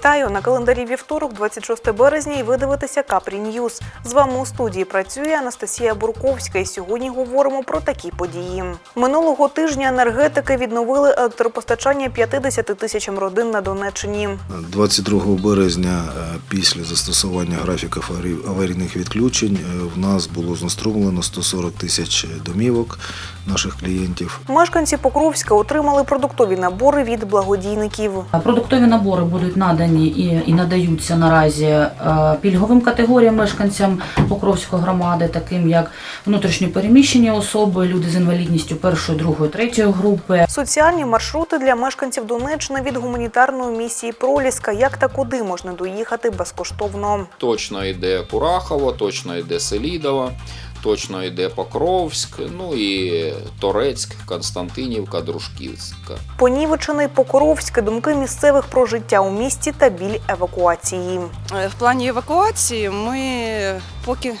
Вітаю на календарі вівторок, 26 березня, і ви дивитеся Капрі Ньюз. З вами у студії працює Анастасія Бурковська. І сьогодні говоримо про такі події. Минулого тижня енергетики відновили електропостачання 50 тисячам родин на Донеччині. 22 березня е, після застосування графіків аварій- аварійних відключень е, в нас було знеструмлено 140 тисяч домівок наших клієнтів. Мешканці Покровська отримали продуктові набори від благодійників. Продуктові набори будуть надані і, і надаються наразі е, пільговим категоріям мешканцям Покровської громади, таким як внутрішньопереміщені особи, люди з інвалідністю першої, другої, третьої групи. Соціальні маршрути для мешканців Донеччини від гуманітарної місії Проліска. Як та куди можна доїхати безкоштовно? Точно йде Курахово, точно йде Селідово, точно йде Покровськ, ну і Торецьк, Константинівка, Дружківська. Понівечений Покровськ, думки місцевих про життя у місті та біль евакуації. Е, В плані евакуації ми поки,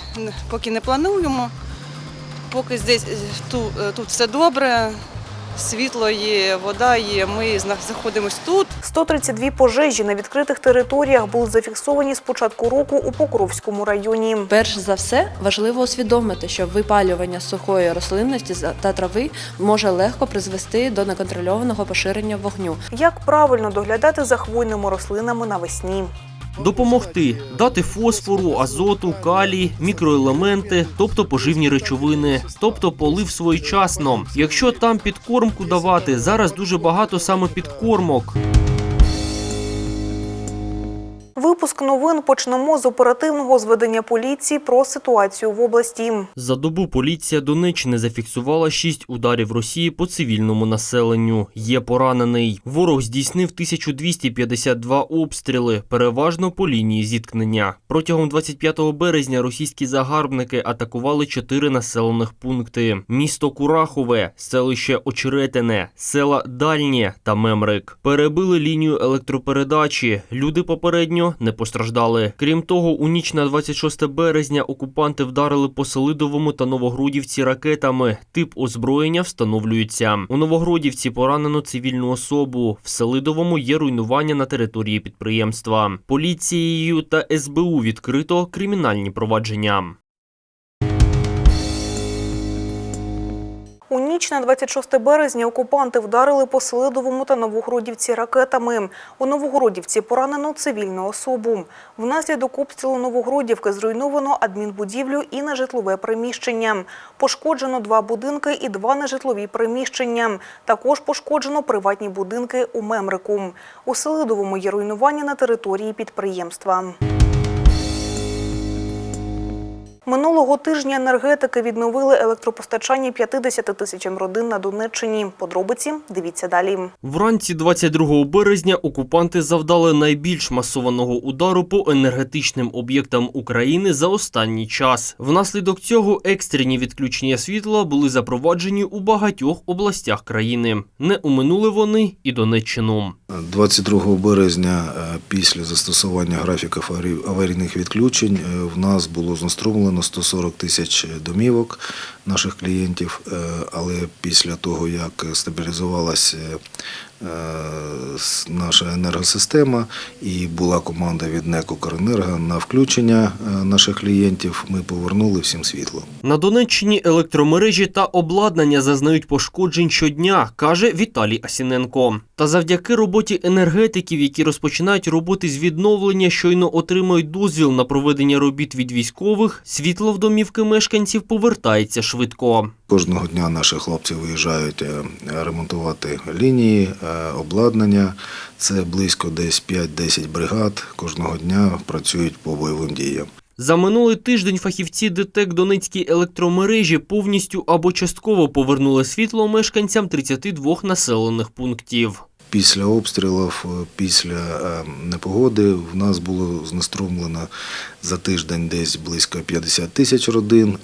поки не плануємо, поки здесь, е, тут, тут все добре, світло є, вода є, ми зна- знаходимося тут. 132 пожежі на відкритих територіях були зафіксовані з початку року у Покровському районі. Перш за все, важливо усвідомити, що випалювання сухої рослинності та трави може легко призвести до неконтрольованого поширення вогню. Як правильно доглядати за хвойними рослинами навесні? Допомогти дати фосфору, азоту, калій, мікроелементи, тобто поживні речовини, тобто полив своєчасно. Якщо там підкормку давати, зараз дуже багато саме підкормок. Випуск новин почнемо з оперативного зведення поліції про ситуацію в області. За добу поліція Донеччини зафіксувала шість ударів Росії по цивільному населенню. Є поранений. Ворог здійснив 1252 обстріли, переважно по лінії зіткнення. Протягом 25 березня російські загарбники атакували чотири населених пункти: місто Курахове, селище Очеретине, села Дальнє та Мемрик. Перебили лінію електропередачі. Люди попередньо не постраждали. Крім того, у ніч на 26 березня окупанти вдарили по Селидовому та Новогродівці ракетами. Тип озброєння встановлюється. У Новогродівці поранено цивільну особу. В Селидовому є руйнування на території підприємства. Поліцією та СБУ відкрито кримінальні провадження. У ніч на 26 березня окупанти вдарили по Селидовому та Новогродівці ракетами. У Новогродівці поранено цивільну особу. Внаслідок обстрілу Новогродівки зруйновано адмінбудівлю і нежитлове приміщення. Пошкоджено два будинки і два нежитлові приміщення. Також пошкоджено приватні будинки у Мемрику. У Селидовому є руйнування на території підприємства. Минулого тижня енергетики відновили електропостачання 50 тисячам родин на Донеччині. Подробиці дивіться далі. Вранці 22 березня окупанти завдали найбільш масованого удару по енергетичним об'єктам України за останній час. Внаслідок цього екстрені відключення світла були запроваджені у багатьох областях країни. Не уминули вони і Донеччину. 22 березня е, після застосування графіків аварій- аварійних відключень е, в нас було знеструмлено 140 тисяч домівок наших клієнтів, е, але після того, як стабілізувалася е, наша енергосистема і була команда від НЕК «Укренерго» на включення е, наших клієнтів, ми повернули всім світло. На Донеччині електромережі та обладнання зазнають пошкоджень щодня, каже Віталій Асіненко. Та завдяки роботі енергетиків, які розпочинають роботи з відновлення, щойно отримають дозвіл на проведення робіт від військових, світло в домівки мешканців повертається швидко. Кожного дня наші хлопці виїжджають е, ремонтувати лінії, е, обладнання. Це близько десь 5-10 бригад. Кожного дня працюють по бойовим діям. За минулий тиждень фахівці ДТЕК Донецькій електромережі повністю або частково повернули світло мешканцям 32 населених пунктів. Після обстрілів, е, після е, непогоди в нас було знеструмлено за тиждень десь близько 50 тисяч родин,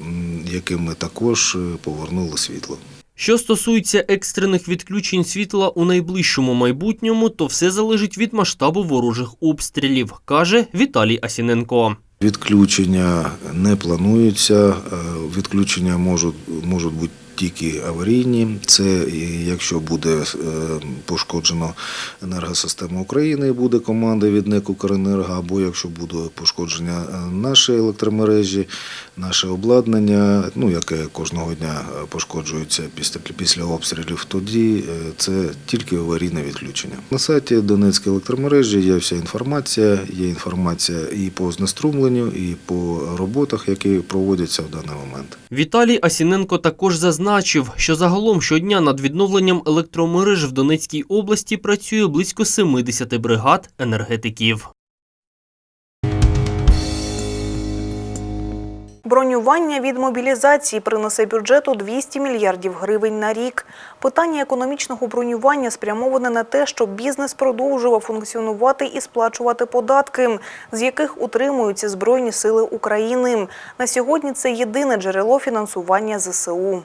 яким ми також е, повернули світло. Що стосується екстрених відключень світла у найближчому майбутньому, то все залежить від масштабу ворожих обстрілів, каже Віталій Асіненко. Відключення не плануються. Відключення можуть, можуть бути тільки аварійні. Це якщо буде е, пошкоджено енергосистема України, буде команда від НЕК «Укренерго», або якщо буде пошкодження е, нашої електромережі, наше обладнання, ну яке кожного дня е, пошкоджується після, після обстрілів, тоді це тільки аварійне відключення. На сайті Донецької електромережі є вся інформація, є інформація і по знеструмленню, і по роботах, які проводяться в даний момент. Віталій Асіненко також зазначив, що загалом щодня над відновленням електромереж в Донецькій області працює близько 70 бригад енергетиків. Бронювання від мобілізації принесе бюджету 200 мільярдів гривень на рік. Питання економічного бронювання спрямоване на те, щоб бізнес продовжував функціонувати і сплачувати податки, з яких утримуються Збройні сили України. На сьогодні це єдине джерело фінансування ЗСУ.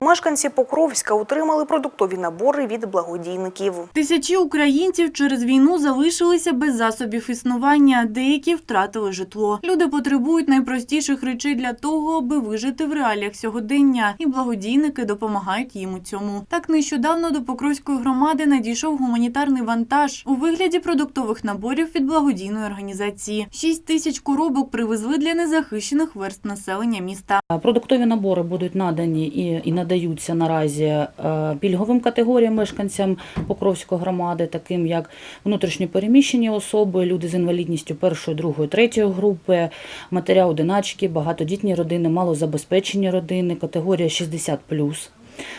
Мешканці Покровська отримали продуктові набори від благодійників. Тисячі українців через війну залишилися без засобів існування, деякі втратили житло. Люди потребують найпростіших речей для того, аби вижити в реаліях сьогодення, і благодійники допомагають їм у цьому. Так нещодавно до Покровської громади надійшов гуманітарний вантаж у вигляді продуктових наборів від благодійної організації. Шість тисяч коробок привезли для незахищених верст населення міста. Продуктові набори будуть надані і, і надаються наразі е, пільговим категоріям мешканцям Покровської громади, таким як внутрішньопереміщені особи, люди з інвалідністю першої, другої, третьої групи, матеря-одиначки, багатодітні родини, малозабезпечені родини, категорія 60+.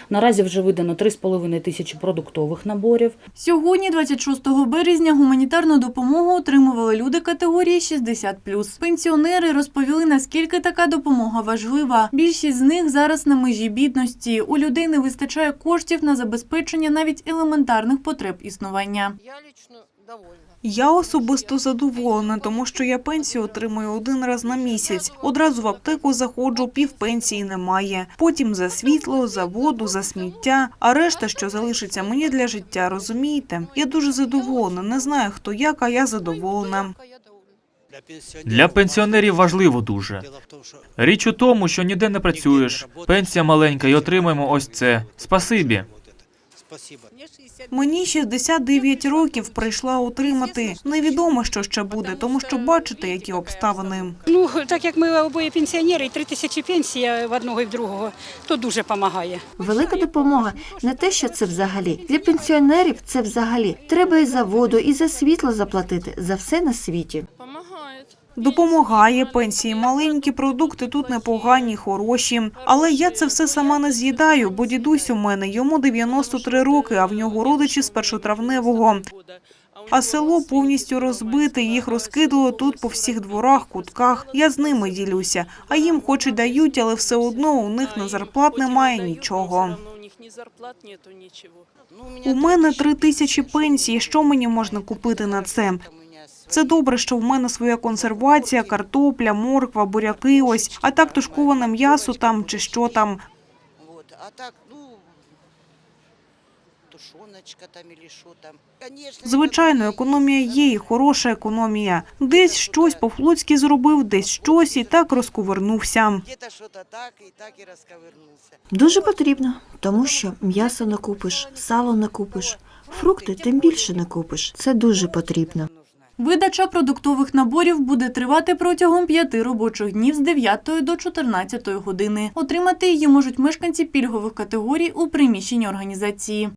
Наразі вже видано 3,5 тисячі продуктових наборів. Сьогодні, 26 березня, гуманітарну допомогу отримували люди категорії 60+. Пенсіонери розповіли, наскільки така допомога важлива. Більшість з них зараз на межі бідності. У людей не вистачає коштів на забезпечення навіть елементарних потреб існування. Я лично довольна. Я особисто задоволена, тому що я пенсію отримую один раз на місяць. Одразу в аптеку заходжу, пів пенсії немає. Потім за світло, за воду, за сміття. А решта, що залишиться мені для життя, розумієте? Я дуже задоволена. Не знаю хто як, а я задоволена. Для пенсіонерів важливо дуже. Річ у тому, що ніде не працюєш. Пенсія маленька і отримуємо ось це. Спасибі. Мне 60 Мені 69 років прийшла отримати. Невідомо, що ще буде, тому що бачите, які обставини. Ну, так як ми обоє пенсіонери, і три тисячі пенсія в одного і в другого, то дуже допомагає. Велика допомога не те, що це взагалі. Для пенсіонерів це взагалі. Треба і за воду, і за світло заплатити, за все на світі. Допомагає пенсії, маленькі продукти тут непогані, хороші. Але я це все сама не з'їдаю, бо дідусь у мене йому 93 роки, а в нього родичі з першотравневого. А село повністю розбите, їх розкидало тут по всіх дворах, кутках. Я з ними ділюся. А їм хоч і дають, але все одно у них на зарплат немає нічого. Ни зарплат нету, ничего. Ну, У мене три тисячі пенсій. Що мені можна купити на це? Це добре, що в мене своя консервація, картопля, морква, буряки ось, а так тушковане м'ясо там чи що там. А так, ну, тушоночка там что там. Звичайно, економія є і хороша економія. Десь щось по-флотськи зробив, десь щось і так расковырнулся. Дуже потрібно, тому що м'ясо не купиш, сало не купиш, фрукти тим більше не купиш. Це дуже потрібно. Видача продуктових наборів буде тривати протягом п'яти робочих днів з 9 до 14 години. Отримати її можуть мешканці пільгових категорій у приміщенні організації.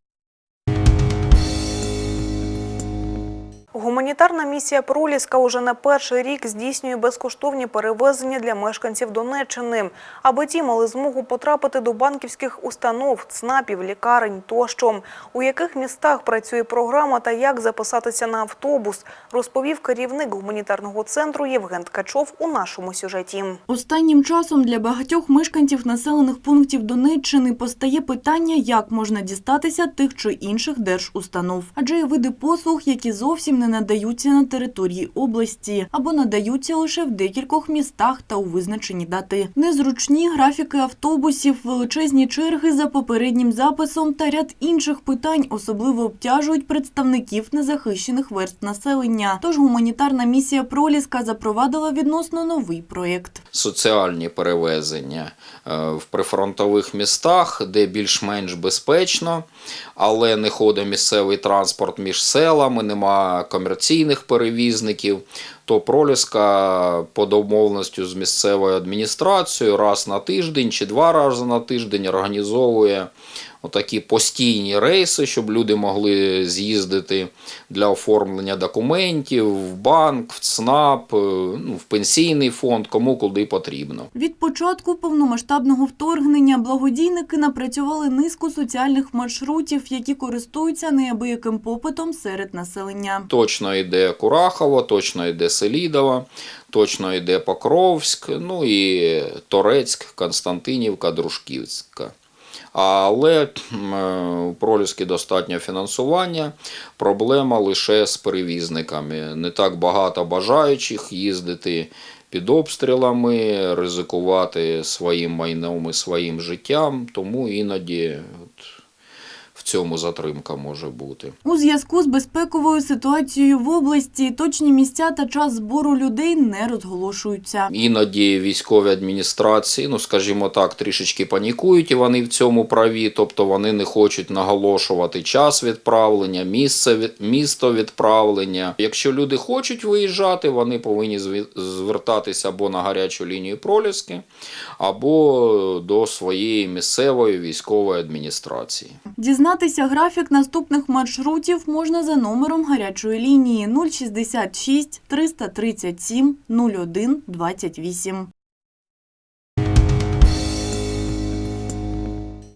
Гуманітарна місія Проліска уже на перший рік здійснює безкоштовні перевезення для мешканців Донеччини, аби ті мали змогу потрапити до банківських установ, ЦНАПів, лікарень тощо. У яких містах працює програма та як записатися на автобус, розповів керівник гуманітарного центру Євген Ткачов у нашому сюжеті. Останнім часом для багатьох мешканців населених пунктів Донеччини постає питання, як можна дістатися тих чи інших держустанов. Адже є види послуг, які зовсім не надаються на території області або надаються лише в декількох містах та у визначені дати. Незручні графіки автобусів, величезні черги за попереднім записом та ряд інших питань особливо обтяжують представників незахищених верств населення. Тож гуманітарна місія Проліска запровадила відносно новий проєкт. соціальні перевезення е, в прифронтових містах, де більш-менш безпечно, але не ходить місцевий транспорт між селами, нема комерційних перевізників, то Проліска по домовленості з місцевою адміністрацією раз на тиждень чи два рази на тиждень організовує отакі постійні рейси, щоб люди могли з'їздити для оформлення документів в банк, в ЦНАП, е, ну, в пенсійний фонд, кому куди потрібно. Від початку повномасштабного вторгнення благодійники напрацювали низку соціальних маршрутів, які користуються неабияким попитом серед населення. Точно йде Курахово, точно йде Селідово, точно йде Покровськ, ну і Торецьк, Константинівка, Дружківська. Але е, у Проліски достатньо фінансування. Проблема лише з перевізниками. Не так багато бажаючих їздити під обстрілами, ризикувати своїм майном і своїм життям, тому іноді от, в цьому затримка може бути. У зв'язку з безпековою ситуацією в області точні місця та час збору людей не розголошуються. Іноді військові адміністрації, ну скажімо так, трішечки панікують, і вони в цьому праві, тобто вони не хочуть наголошувати час відправлення, місце місто відправлення. Якщо люди хочуть виїжджати, вони повинні звертатися або на гарячу лінію проліски, або до своєї місцевої військової адміністрації. Дізнатися графік наступних маршрутів можна за номером гарячої лінії 066 337 01 28.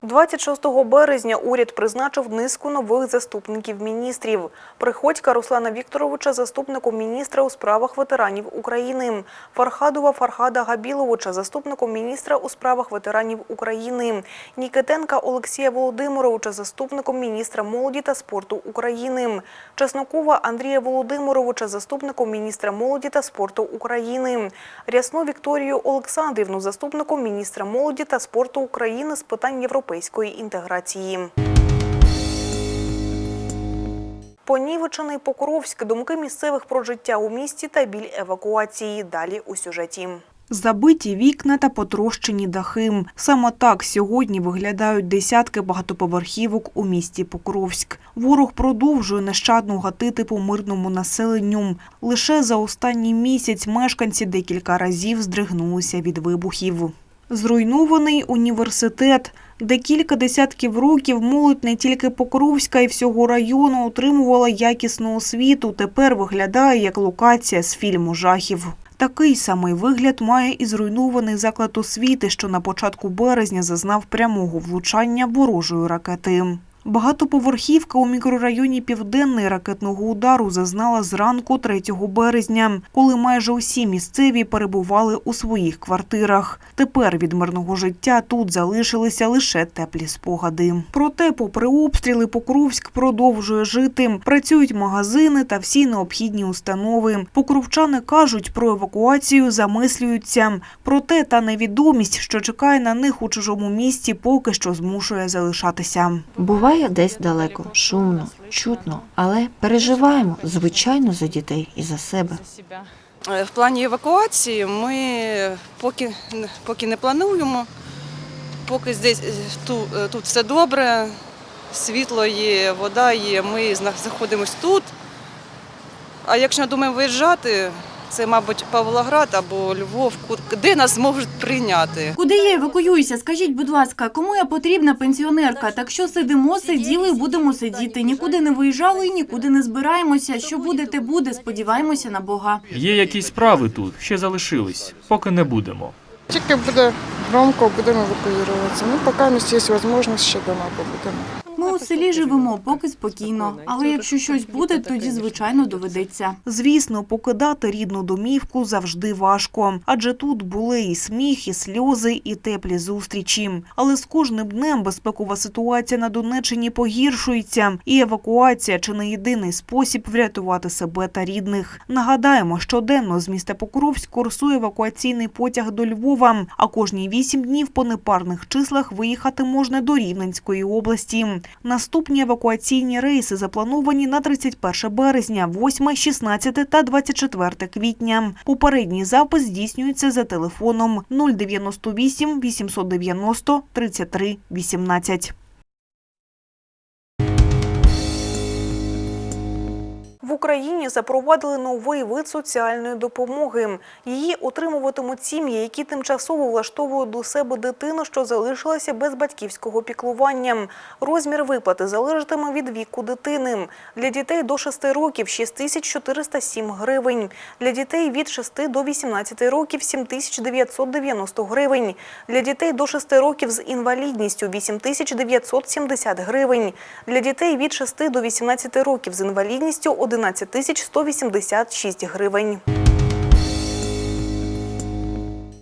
26 березня уряд призначив низку нових заступників міністрів. Приходька Руслана Вікторовича заступником міністра у справах ветеранів України. Фархадова Фархада Габіловича заступником міністра у справах ветеранів України. Нікітенка Олексія Володимировича заступником міністра молоді та спорту України. Чеснокова Андрія Володимировича заступником міністра молоді та спорту України. Рясну Вікторію Олександрівну заступником міністра молоді та спорту України з питань європейської інтеграції. Понівечений Покровськ, думки місцевих про життя у місті та біль евакуації. Далі у сюжеті. Забиті вікна та потрощені дахи. Саме так сьогодні виглядають десятки багатоповерхівок у місті Покровськ. Ворог продовжує нещадно гатити по мирному населенню. Лише за останній місяць мешканці декілька разів здригнулися від вибухів. Зруйнований університет, де кілька десятків років молодь не тільки Покровська і всього району отримувала якісну освіту, тепер виглядає як локація з фільму жахів. Такий самий вигляд має і зруйнований заклад освіти, що на початку березня зазнав прямого влучання ворожої ракети. Багатоповерхівка у мікрорайоні Південний ракетного удару зазнала зранку 3 березня, коли майже усі місцеві перебували у своїх квартирах. Тепер від мирного життя тут залишилися лише теплі спогади. Проте, попри обстріли, Покровськ продовжує жити. Працюють магазини та всі необхідні установи. Покровчани кажуть про евакуацію, замислюються. Проте та невідомість, що чекає на них у чужому місті, поки що змушує залишатися. Буває десь далеко, шумно, чутно, але переживаємо, звичайно, за дітей і за себе. Е, В плані евакуації ми поки, поки не плануємо, поки здесь, е, ту- е, тут все добре, світло є, вода є, ми зна- знаходимося тут. А якщо думаємо виїжджати, це, мабуть, Павлоград або Львов, де нас зможуть прийняти. Куди я евакуююся? Скажіть, будь ласка, кому я потрібна пенсіонерка? Так що сидимо, сиділи будемо сидіти. Нікуди не виїжджали і нікуди не збираємося. Що буде, те буде. Сподіваємося на Бога. Є якісь справи тут, ще залишились, поки не будемо. Тільки буде громко, будемо евакуюватися. Ну, поки у нас є можливість, ще дома побудемо. У селі живемо, поки спокійно. Але якщо щось буде, тоді звичайно доведеться. Звісно, покидати рідну домівку завжди важко, адже тут були і сміх, і сльози, і теплі зустрічі. Але з кожним днем безпекова ситуація на Донеччині погіршується, і евакуація чи не єдиний спосіб врятувати себе та рідних. Нагадаємо, щоденно з міста Покровськ курсує евакуаційний потяг до Львова, а кожні вісім днів по непарних числах виїхати можна до Рівненської області. Наступні евакуаційні рейси заплановані на 31 березня, 8, 16 та 24 квітня. Попередній запис здійснюється за телефоном 098 890 33 18. В Україні запровадили новий вид соціальної допомоги. Її отримуватимуть сім'ї, які тимчасово влаштовують до себе дитину, що залишилася без батьківського піклування. Розмір виплати залежатиме від віку дитини. Для дітей до 6 років – 6407 гривень. Для дітей від 6 до 18 років – 7990 гривень. Для дітей до 6 років з інвалідністю – 8970 гривень. Для дітей від 6 до 18 років з інвалідністю – 11 186 гривень.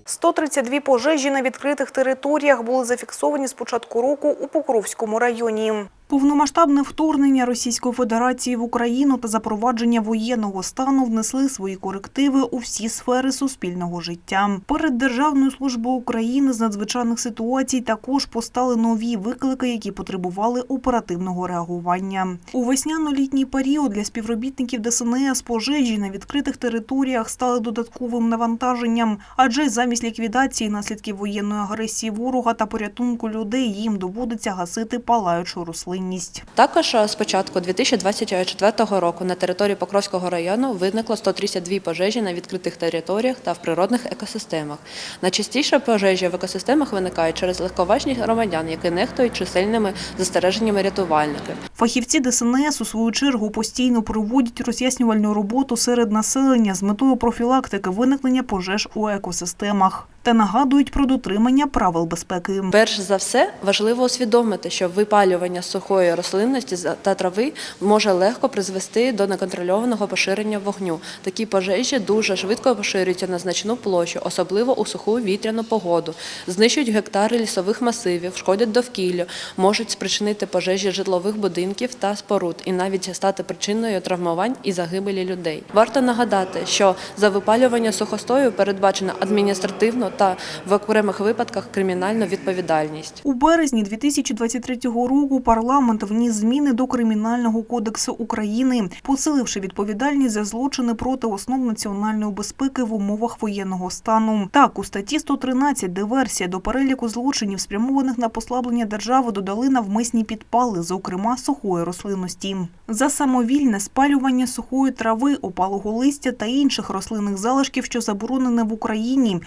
132 пожежі на відкритих територіях були зафіксовані з початку року у Покровському районі. Повномасштабне вторгнення Російської Федерації в Україну та запровадження воєнного стану внесли свої корективи у всі сфери суспільного життя. Перед Державною службою України з надзвичайних ситуацій також постали нові виклики, які потребували оперативного реагування. У весняно-літній період для співробітників ДСНС пожежі на відкритих територіях стали додатковим навантаженням, адже замість ліквідації наслідків воєнної агресії ворога та порятунку людей їм доводиться гасити палаючу рослинність. Також з початку 2024 року на території Покровського району виникло 132 пожежі на відкритих територіях та в природних екосистемах. Найчастіше пожежі в екосистемах виникають через легковажність громадян, які нехтують чисельними застереженнями рятувальників. Фахівці ДСНС у свою чергу постійно проводять роз'яснювальну роботу серед населення з метою профілактики виникнення пожеж у екосистемах та нагадують про дотримання правил безпеки. Перш за все, важливо усвідомити, що випалювання сухої рослинності та трави може легко призвести до неконтрольованого поширення вогню. Такі пожежі дуже швидко поширюються на значну площу, особливо у суху вітряну погоду, знищують гектари лісових масивів, шкодять довкіллю, можуть спричинити пожежі житлових будинків та споруд і навіть стати причиною травмувань і загибелі людей. Варто нагадати, що за випалювання сухостою передбачено адміністративну та в окремих випадках кримінальну відповідальність. У березні 2023 року парламент вніс зміни до Кримінального кодексу України, посиливши відповідальність за злочини проти основ національної безпеки в умовах воєнного стану. Так, у статті 113 диверсія до переліку злочинів, спрямованих на послаблення держави, додали навмисні підпали, зокрема сухої рослинності. За самовільне спалювання сухої трави, опалого листя та інших рослинних залишків, що заборонене в Україні,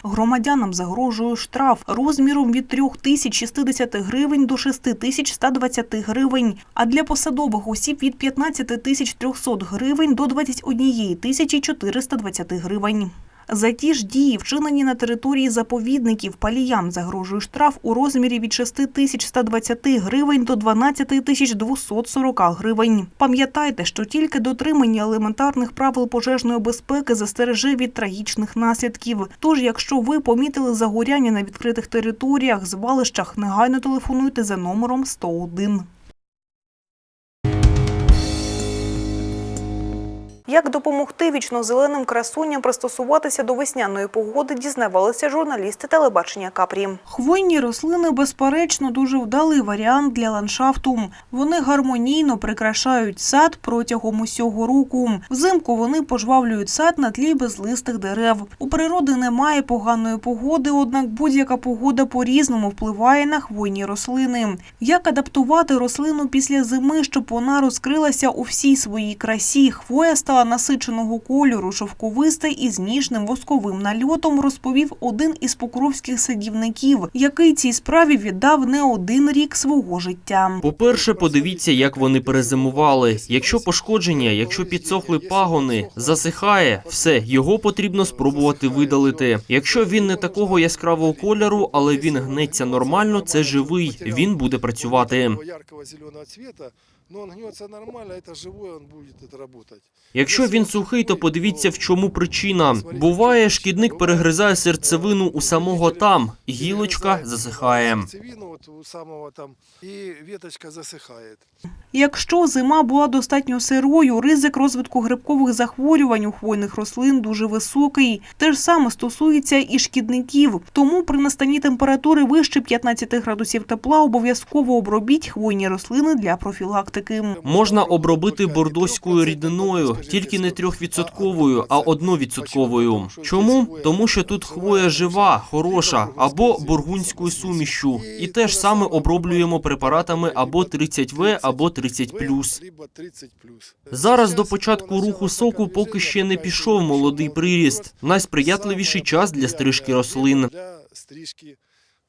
громадянам загрожує штраф розміром від 3060 гривень до 6120 гривень, а для посадових осіб від 15300 гривень до 21420 гривень. За ті ж дії, вчинені на території заповідників, паліям загрожує штраф у розмірі від 6120 гривень до 12240 гривень. Пам'ятайте, що тільки дотримання елементарних правил пожежної безпеки застереже від трагічних наслідків. Тож, якщо ви помітили загоряння на відкритих територіях, звалищах, негайно телефонуйте за номером 101. Як допомогти вічно-зеленим красуням пристосуватися до весняної погоди, дізнавалися журналісти телебачення Капрі. Хвойні рослини, безперечно, дуже вдалий варіант для ландшафту. Вони гармонійно прикрашають сад протягом усього року. Взимку вони пожвавлюють сад на тлі безлистих дерев. У природи немає поганої погоди, однак будь-яка погода по-різному впливає на хвойні рослини. Як адаптувати рослину після зими, щоб вона розкрилася у всій своїй красі? Хвоя стала насиченого кольору, шовковиста із ніжним восковим нальотом, розповів один із покровських садівників, який цій справі віддав не один рік свого життя. По-перше, подивіться, як вони перезимували. Якщо пошкодження, якщо підсохли пагони, засихає, все, його потрібно спробувати видалити. Якщо він не такого яскравого кольору, але він гнеться нормально, це живий, він буде працювати. яркого зеленого цвета, Но он гнется нормально, это живой, он будет это работать. Якщо він сухий, то подивіться, в чому причина. Буває, шкідник перегризає серцевину у самого там, гілочка засихає. Сердцевину вот у самого там, и веточка засыхает. Якщо зима була достатньо сирою, ризик розвитку грибкових захворювань у хвойних рослин дуже високий. Те ж саме стосується і шкідників. Тому при настанні температури вище 15 градусів тепла обов'язково обробіть хвойні рослини для профілактики. Можна обробити бордоською рідиною, тільки не трьохвідсотковою, а одновідсотковою. Чому? Тому що тут хвоя жива, хороша, або бургунською сумішю. І те ж саме оброблюємо препаратами або 30В, або 30+. Либо 30 плюс. Зараз до початку руху соку поки ще не пішов молодий приріст. Найсприятливіший час для стрижки рослин. Стрижки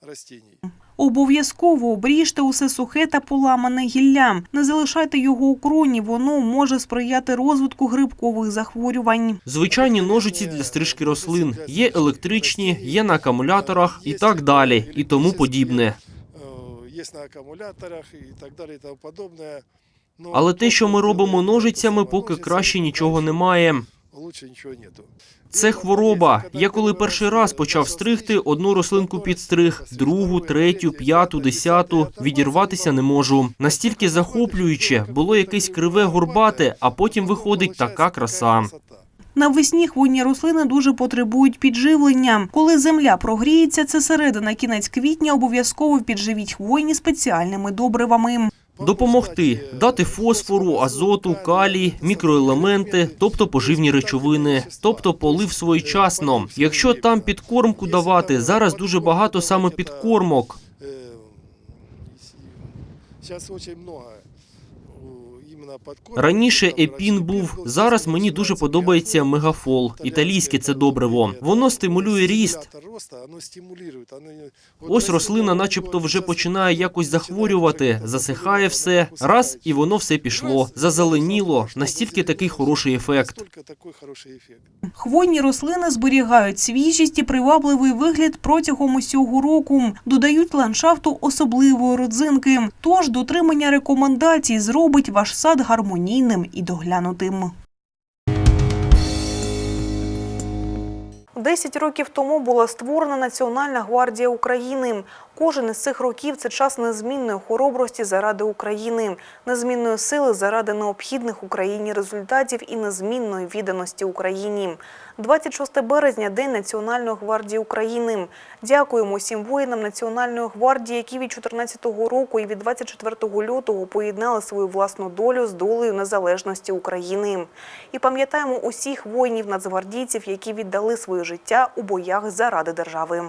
растений. Обов'язково обріжте усе сухе та поламане гілля. Не залишайте його у кроні, воно може сприяти розвитку грибкових захворювань. Звичайні ножиці для стрижки рослин є електричні, є на акумуляторах і так далі, і тому подібне. Есть на аккумуляторах и так далее и тому подобное. Но Але те, що ми робимо ножицями, поки краще нічого немає. Лучше ничего нету. Це хвороба. Я коли перший раз почав стригти, одну рослинку підстриг, другу, третю, п'яту, десяту. Відірватися не можу. Настільки захоплююче, було якесь криве горбате, а потім виходить така краса. Навесні хвойні рослини дуже потребують підживлення. Коли земля прогріється, це середина кінець квітня, обов'язково підживіть хвойні спеціальними добривами. Допомогти дати фосфору, азоту, калій, мікроелементи, тобто поживні речовини, тобто полив своєчасно. Якщо там підкормку давати, зараз дуже багато саме підкормок. Зараз дуже подкормок. Раніше епін був. Зараз мені дуже подобається мегафол. Італійське це добриво. Воно стимулює ріст. Ось рослина, начебто, вже починає якось захворювати, засихає все. Раз і воно все пішло. Зазеленіло. Настільки такий хороший ефект. Хвойні рослини зберігають свіжість і привабливий вигляд протягом усього року, додають ландшафту особливої родзинки. Тож дотримання рекомендацій зробить ваш сад гармонійним і доглянутим. Десять років тому була створена Національна гвардія України. Кожен із цих років це час незмінної хоробрості заради України, незмінної сили заради необхідних Україні результатів і незмінної відданості Україні. 26 березня – День Національної гвардії України. Дякуємо всім воїнам Національної гвардії, які від 14-го року і від 24 лютого поєднали свою власну долю з долею незалежності України. І пам'ятаємо усіх воїнів-нацгвардійців, які віддали своє життя у боях заради держави.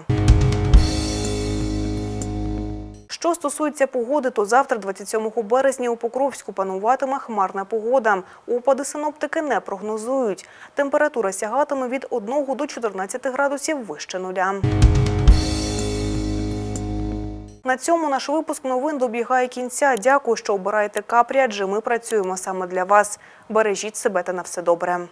Що стосується погоди, то завтра, 27 березня, у Покровську пануватиме хмарна погода. Опади синоптики не прогнозують. Температура сягатиме від 1 до 14 градусів вище нуля. На цьому наш випуск новин добігає кінця. Дякую, що обираєте капрі, адже ми працюємо саме для вас. Бережіть себе та на все добре.